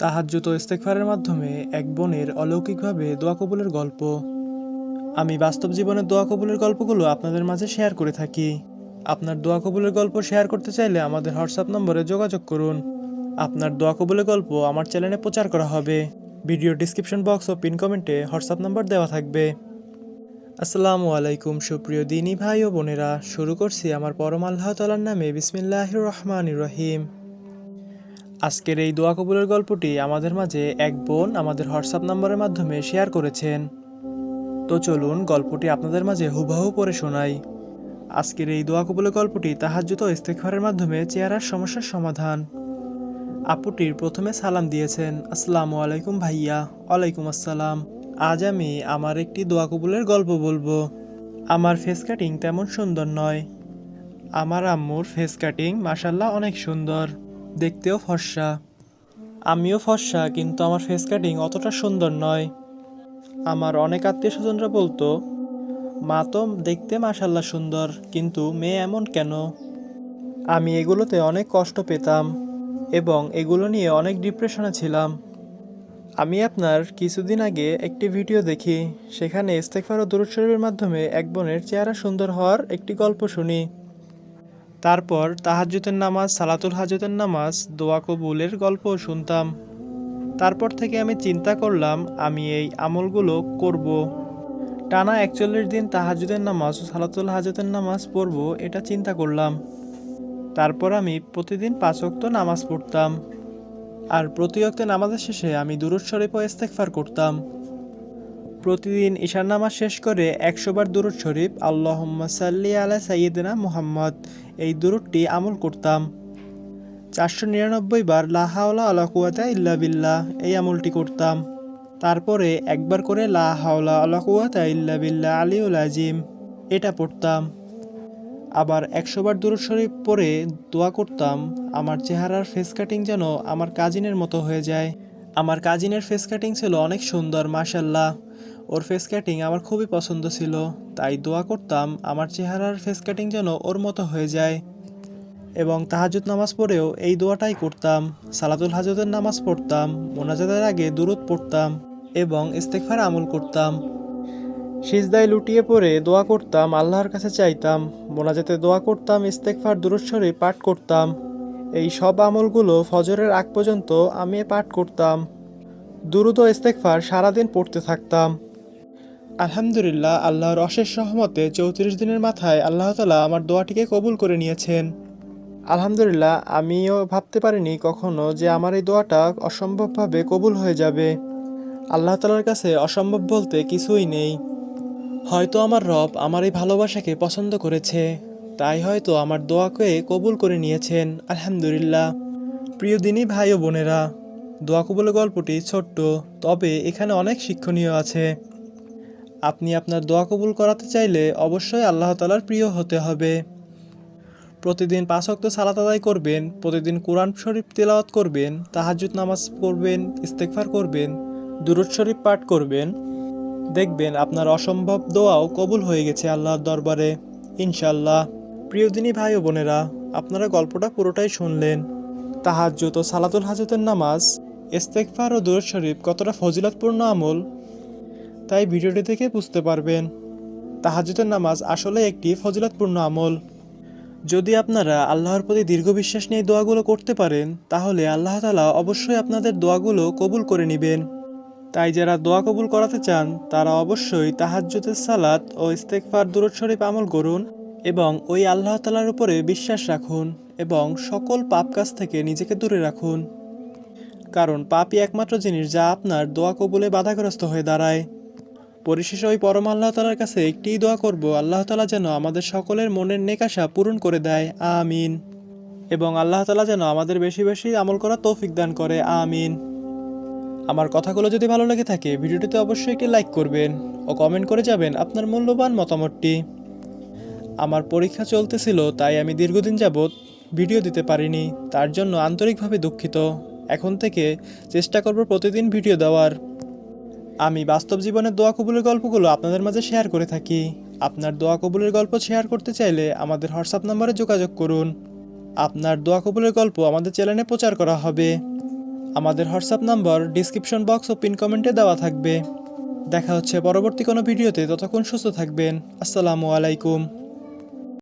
তাহাজ্জুত ইস্তেগফারের মাধ্যমে এক বোনের অলৌকিকভাবে দোয়া কবুলের গল্প। আমি বাস্তব জীবনের দোয়া কবুলের গল্পগুলো আপনাদের মাঝে শেয়ার করে থাকি। আপনার দোয়া কবুলের গল্প শেয়ার করতে চাইলে আমাদের হোয়াটসঅ্যাপ নম্বরে যোগাযোগ করুন। আপনার দোয়া কবুলের গল্প আমার চ্যানেলে প্রচার করা হবে। ভিডিও ডিসক্রিপশন বক্স ও পিন কমেন্টে হোয়াটসঅ্যাপ নাম্বার দেওয়া থাকবে। আসসালামু আলাইকুম, সুপ্রিয় দিনী ভাই ও বোনেরা। শুরু করছি আমার পরম আল্লাহ তালার নামে বিসমিল্লাহ রহমান রহিম। আজকের এই দোয়া কবুলের গল্পটি আমাদের মাঝে এক বোন আমাদের হোয়াটসঅ্যাপ নম্বরের মাধ্যমে শেয়ার করেছেন। তো চলুন গল্পটি আপনাদের মাঝে হুবহু পড়ে শোনাই। আজকের এই দোয়া কবুলের গল্পটি তাহাজ্জুত ও ইস্তেগফারের মাধ্যমে চেহারার সমস্যার সমাধান। আপুটির প্রথমে সালাম দিয়েছেন, আসসালামু আলাইকুম ভাইয়া, ওয়ালাইকুম আসসালাম। আজ আমি আমার একটি দোয়া কবুলের গল্প বলব। আমার ফেস কাটিং তেমন সুন্দর নয়। আমার আম্মুর ফেস কাটিং মাসাল্লাহ অনেক সুন্দর। দেখতেও ফর্সা। আমিও ফর্সা, কিন্তু আমার ফেস কাটিং অতটা সুন্দর নয়। আমার অনেক আত্মীয় স্বজনরা বলতো, মা তো দেখতে মাসাল্লাহ সুন্দর, কিন্তু মেয়ে এমন কেন? আমি এগুলোতে অনেক কষ্ট পেতাম এবং এগুলো নিয়ে অনেক ডিপ্রেশনে ছিলাম। আমি আপনার কিছুদিন আগে একটি ভিডিও দেখি, সেখানে ইস্তেকফার ও দুরুদ মাধ্যমে এক বোনের চেহারা সুন্দর হওয়ার একটি গল্প শুনি। তারপর তাহাজ্জুদের নামাজ, সালাতুল হাজতের নামাজ, দোয়া কবুলের গল্পও শুনতাম। তারপর থেকে আমি চিন্তা করলাম, আমি এই আমলগুলো করব। টানা একচল্লিশ দিন তাহাজুদের নামাজ ও সালাতুল হাজতের নামাজ পড়ব এটা চিন্তা করলাম। তারপর আমি প্রতিদিন পাঁচ ওয়াক্ত নামাজ পড়তাম। আর প্রতি ওয়াক্তে নামাজের শেষে আমি ও ইস্তেগফার করতাম। প্রতিদিন ঈশার নামাজ শেষ করে একশোবার দুরুদ শরীফ, আল্লাহম্মা সাল্লি আলা সাইয়িদিনা মুহাম্মদ এই দুরুদটি আমল করতাম। চারশো নিরানব্বই বার লাহাওলা আলা কুয়াতা ইল্লা বিল্লাহ এই আমলটি করতাম। তারপরে একবার করে লা হাওলা আলা কুয়াতা ইল্লা বিল্লাহ আলিউল আজিম এটা পড়তাম। আবার একশো বার দুরুদ শরীফ পরে দোয়া করতাম, আমার চেহারার ফেস কাটিং যেন আমার কাজিনের মতো হয়ে যায়। আমার কাজিনের ফেস কাটিং ছিল অনেক সুন্দর মাশাল্লাহ ওর ফেস কাটিং আমার খুবই পছন্দ ছিল, তাই দোয়া করতাম আমার চেহারার ফেস কাটিং যেন ওর মতো হয়ে যায়। এবং তাহাজুদ নামাজ পড়েও এই দোয়াটাই করতাম, সালাতুল হাজতের নামাজ পড়তাম, মোনাজাতের আগে দুরুদ পড়তাম এবং ইস্তেকফার আমল করতাম। সিজদায় লুটিয়ে পড়ে দোয়া করতাম, আল্লাহর কাছে চাইতাম, মোনাজাতে দোয়া করতাম ইস্তেকফার দুরুদ শরীফ পাঠ করতাম। এই সব আমলগুলো ফজরের আগ পর্যন্ত আমি পাঠ করতাম। দুরুদ ও ইস্তেকফার সারাদিন পড়তে থাকতাম। আলহামদুলিল্লাহ, আল্লাহর অশেষ সহমতে চৌত্রিশ দিনের মাথায় আল্লাহ তালা আমার দোয়াটিকে কবুল করে নিয়েছেন। আলহামদুলিল্লাহ, আমিও ভাবতে পারিনি কখনো যে আমার এই দোয়াটা অসম্ভবভাবে কবুল হয়ে যাবে। আল্লাহ তালার কাছে অসম্ভব বলতে কিছুই নেই। হয়তো আমার রব আমার এই ভালোবাসাকে পছন্দ করেছে, তাই হয়তো আমার দোয়াকে কবুল করে নিয়েছেন। আলহামদুলিল্লাহ। প্রিয় দিনী ভাই ও বোনেরা, দোয়া কবুলের গল্পটি ছোট্ট, তবে এখানে অনেক শিক্ষণীয় আছে। আপনি আপনার দোয়া কবুল করাতে চাইলে অবশ্যই আল্লাহ তালার প্রিয় হতে হবে। প্রতিদিন পাঁচ সালাত আদায় করবেন, প্রতিদিন কোরআন শরীফ তেলাওয়াত করবেন তাহাজুদ নামাজ পড়বেন ইস্তেকফার করবেন, দুরুদ শরীফ পাঠ করবেন। দেখবেন আপনার অসম্ভব দোয়াও কবুল হয়ে গেছে আল্লাহর দরবারে। ইনশাল্লাহ প্রিয় দিনী ভাই ও বোনেরা, আপনারা গল্পটা পুরোটাই শুনলেন। তাহাজ্জুদ ও সালাতুল হাজতের নামাজ ইস্তেকফার ও দুরুদ শরীফ কতটা ফজিলতপূর্ণ আমল তাই ভিডিওটি থেকে বুঝতে পারবেন। তাহাজ্জুদের নামাজ আসলে একটি ফজিলতপূর্ণ আমল। যদি আপনারা আল্লাহর প্রতি দীর্ঘ বিশ্বাস নিয়ে দোয়াগুলো করতে পারেন, তাহলে আল্লাহ তালা অবশ্যই আপনাদের দোয়াগুলো কবুল করে নেবেন। তাই যারা দোয়া কবুল করাতে চান, তারা অবশ্যই তাহাজ্জুদের সালাত ও ইস্তেকফার দুরুদ শরীফ আমল করুন এবং ওই আল্লাহ তালার উপরে বিশ্বাস রাখুন এবং সকল পাপ কাজ থেকে নিজেকে দূরে রাখুন। কারণ পাপই একমাত্র জিনিস যা আপনার দোয়া কবুলে বাধাগ্রস্ত হয়ে দাঁড়ায়। পরিশেষে ওই পরম আল্লাহ তালার কাছে একটিই দোয়া করব, আল্লাহ তালা যেন আমাদের সকলের মনের নেকাশা পূরণ করে দেয়, আমিন। এবং আল্লাহ তালা যেন আমাদের বেশি বেশি আমল করা তৌফিক দান করে, আমিন। আমার কথাগুলো যদি ভালো লেগে থাকে, ভিডিওটিতে অবশ্যই একটি লাইক করবেন ও কমেন্ট করে যাবেন আপনার মূল্যবান মতামতটি। আমার পরীক্ষা চলতেছিল, তাই আমি দীর্ঘদিন যাবৎ ভিডিও দিতে পারিনি, তার জন্য আন্তরিকভাবে দুঃখিত। এখন থেকে চেষ্টা করব প্রতিদিন ভিডিও দেওয়ার। আমি বাস্তব জীবনের দোয়া কবুলের গল্পগুলো আপনাদের মাঝে শেয়ার করে থাকি। আপনার দোয়া কবুলের গল্প শেয়ার করতে চাইলে আমাদের হোয়াটসঅ্যাপ নম্বরে যোগাযোগ করুন। আপনার দোয়া কবুলের গল্প আমাদের চ্যানেলে প্রচার করা হবে। আমাদের হোয়াটসঅ্যাপ নম্বর ডিসক্রিপশন বক্স ও পিন কমেন্টে দেওয়া থাকবে। দেখা হচ্ছে পরবর্তী কোনো ভিডিওতে, ততক্ষণ সুস্থ থাকবেন। আসসালামু আলাইকুম।